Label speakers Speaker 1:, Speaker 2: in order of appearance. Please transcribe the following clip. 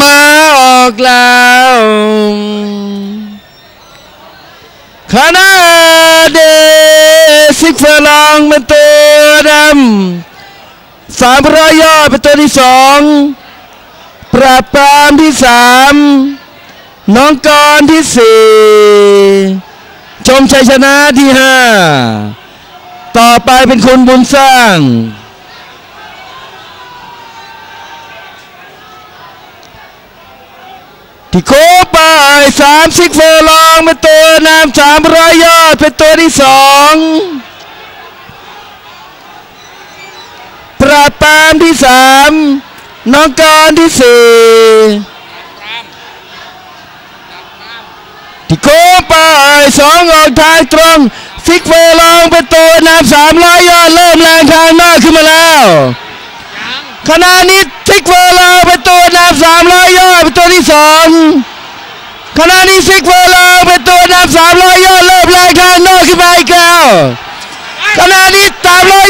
Speaker 1: มาออกแล้วคณะเดซิกเฟลองเป็นตัวดำสามร้อยยอดเป็นตัวที่สองปราบปรามที่สามน้องกรที่สี่ชมชัยชนะที่ห้าต่อไปเป็นคุณบุญสร้าง ที่โคไปสามซิกเฟอลองเป็นตัวนำสามร้อยยอดเป็นตัวที่สองปราบปามที่สามน้องกรที่สี่ที่โคไปสองออกทางตรงซิกเฟอลองเป็นตัวนำสามร้อยยอดเริ่มแรงทางหน้าขึ้นมาแล้วขณะนี้ซิกเวอร์ลาเป็นตัวนำสามร้อย เป็นตัวที่สองขณะนี้ซิกเวอร์ลาเป็นตัวนำสามร้อยยอดเริ่มแรงทางนอกขึ้นไปอีกแล้วขณะนี้สามร้อย